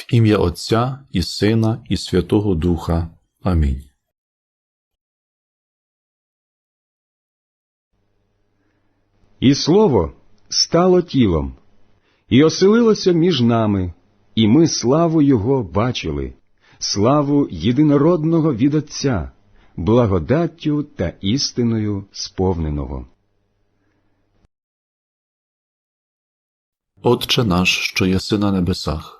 В ім'я Отця і Сина, і Святого Духа. Амінь. І слово стало тілом, і оселилося між нами, і ми славу Його бачили, славу єдинородного від Отця, благодаттю та істиною сповненого. Отче наш, що єси на небесах,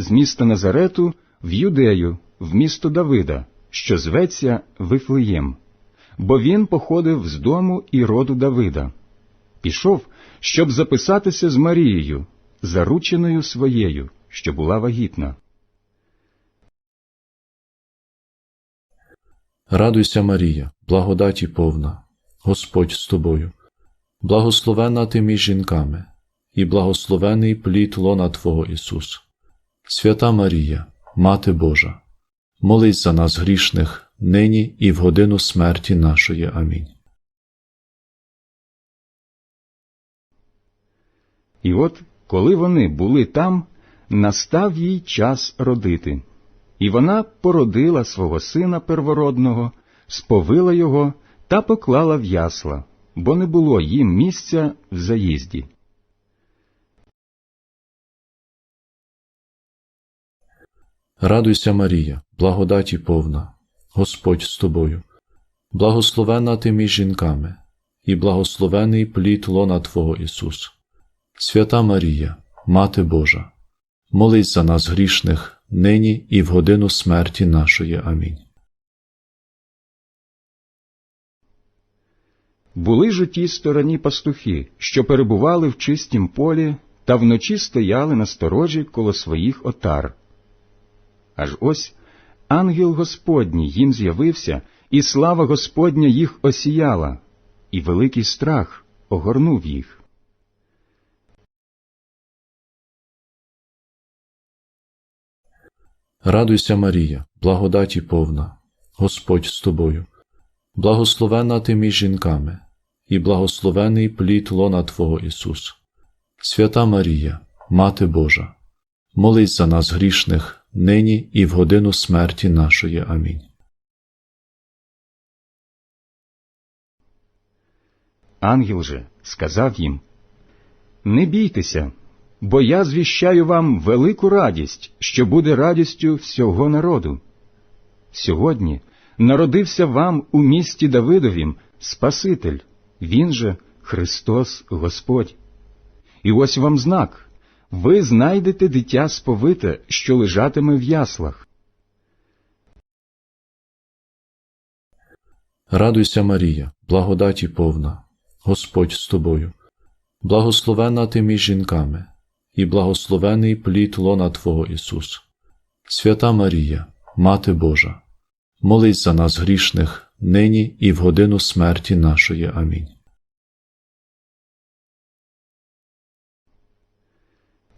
з міста Назарету, в Юдею, в місто Давида, що зветься Вифлеєм, бо він походив з дому і роду Давида. Пішов, щоб записатися з Марією, зарученою своєю, що була вагітна. Радуйся, Марія, благодаті повна, Господь з тобою, благословена ти між жінками, і благословений плід лона Твого Ісус. Свята Марія, Мати Божа, молись за нас грішних, нині і в годину смерті нашої. Амінь. І от, коли вони були там, настав їй час родити. І вона породила свого сина первородного, сповила його та поклала в ясла, бо не було їм місця в заїзді. Радуйся, Марія, благодаті повна, Господь з тобою, благословена ти між жінками, і благословений плід лона Твого Ісус. Свята Марія, Мати Божа, молись за нас грішних, нині і в годину смерті нашої. Амінь. Були ж у тій стороні пастухи, що перебували в чистім полі та вночі стояли на сторожі коло своїх отар. Аж ось ангел Господній їм з'явився, і слава Господня їх осіяла, і великий страх огорнув їх. Радуйся, Марія, благодаті повна, Господь з тобою, благословена ти між жінками, і благословений плід лона Твого Ісус. Свята Марія, Мати Божа, молись за нас грішних, нині і в годину смерті нашої. Амінь. Ангел же сказав їм, Не бійтеся, бо я звіщаю вам велику радість, що буде радістю всього народу. Сьогодні народився вам у місті Давидовім Спаситель, він же Христос Господь. І ось вам знак ви знайдете дитя сповите, що лежатиме в яслах. Радуйся, Марія, благодаті повна, Господь з тобою, благословена ти між жінками, і благословений плід лона Твого Ісус. Свята Марія, Мати Божа, молись за нас грішних, нині і в годину смерті нашої. Амінь.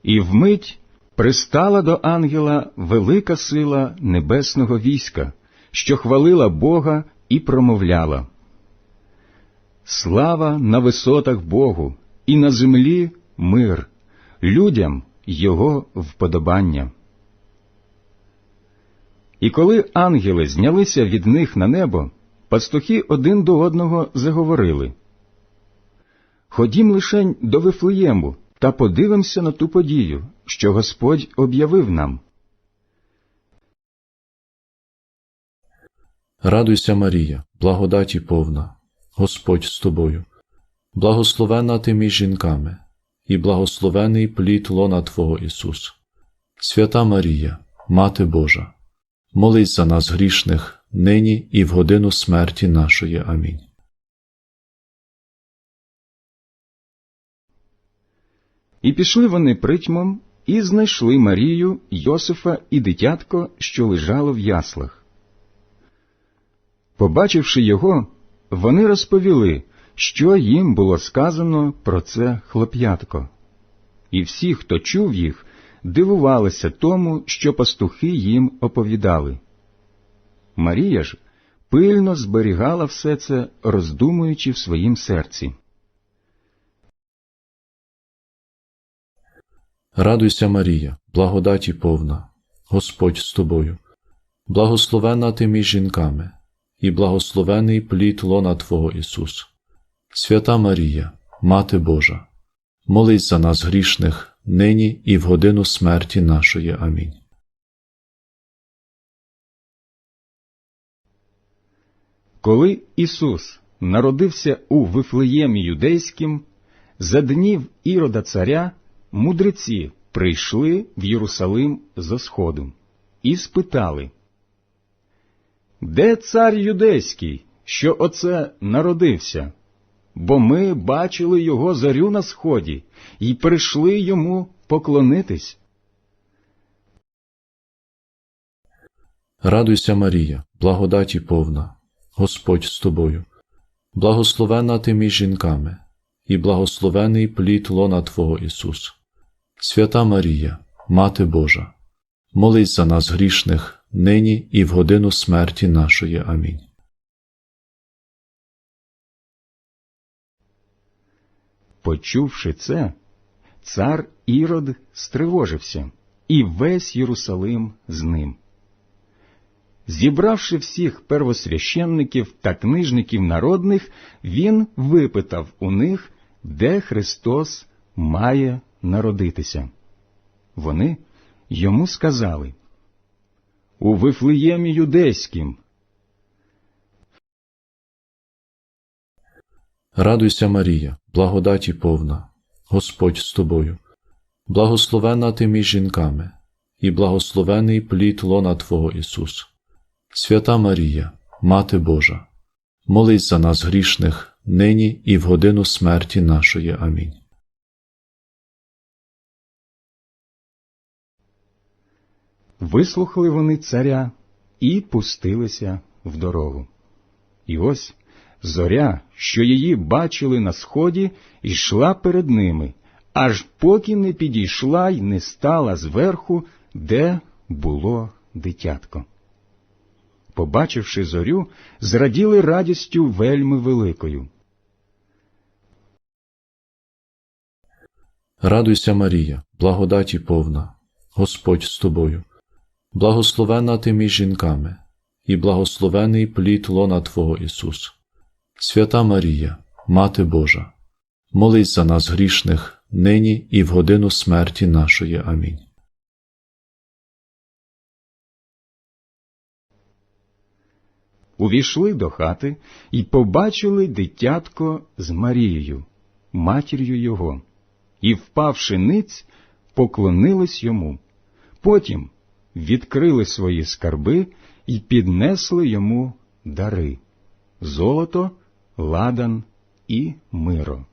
І вмить пристала до ангела велика сила небесного війська, що хвалила Бога і промовляла. Слава на висотах Богу, і на землі мир, людям Його вподобання. І коли ангели знялися від них на небо, пастухи один до одного заговорили. Ходім лишень до Вифлеєму та подивимося на ту подію, що Господь об'явив нам. Радуйся, Марія, благодаті повна, Господь з тобою, благословена ти між жінками, і благословений плід лона Твого Ісус. Свята Марія, Мати Божа, молись за нас грішних, нині і в годину смерті нашої. Амінь. І пішли вони притьмом і знайшли Марію, Йосифа і дитятко, що лежало в яслах. Побачивши його, вони розповіли, що їм було сказано про це хлоп'ятко. І всі, хто чув їх, дивувалися тому, що пастухи їм оповідали. Марія ж пильно зберігала все це, роздумуючи в своїм серці. Радуйся, Марія, благодаті повна, Господь з тобою, благословена ти між жінками, і благословений плід лона Твого Ісус. Свята Марія, Мати Божа, молись за нас грішних, нині і в годину смерті нашої. Амінь. Коли Ісус народився у Вифлеємі юдейським, за днів Ірода царя мудреці прийшли в Єрусалим зо сходу і спитали, Де цар юдейський, що оце народився? Бо ми бачили його зарю на сході і прийшли йому поклонитись. Радуйся, Марія, благодаті повна, Господь з тобою, благословена ти між жінками, і благословений плід лона Твого Ісус. Свята Марія, Мати Божа, молись за нас грішних, нині і в годину смерті нашої. Амінь. Почувши це, цар Ірод стривожився, і весь Єрусалим з ним. Зібравши всіх первосвященників та книжників народних, він випитав у них, де Христос має народитися. Вони йому сказали У Вифлеємі юдейським. Радуйся, Марія, благодаті повна, Господь з тобою, благословена ти між жінками, і благословений плід лона Твого Ісус. Свята Марія, Мати Божа, молись за нас грішних, нині і в годину смерті нашої. Амінь. Вислухали вони царя і пустилися в дорогу. І ось зоря, що її бачили на сході, йшла перед ними, аж поки не підійшла й не стала зверху, де було дитятко. Побачивши зорю, зраділи радістю вельми великою. Радуйся, Марія, благодаті повна, Господь з тобою, благословена ти між жінками, і благословений плід лона Твого Ісус. Свята Марія, Мати Божа, молись за нас грішних, нині і в годину смерті нашої. Амінь. Увійшли до хати і побачили дитятко з Марією, матір'ю його, і, впавши ниць, поклонились йому. Потім відкрили свої скарби і піднесли йому дари золото, ладан і миро.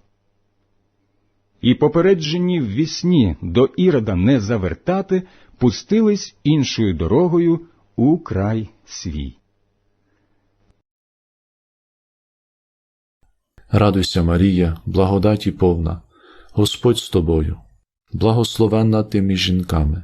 І попереджені в вісні до Ірода не завертати, пустились іншою дорогою у край свій. Радуйся, Марія, благодаті повна, Господь з тобою, благословенна ти між жінками,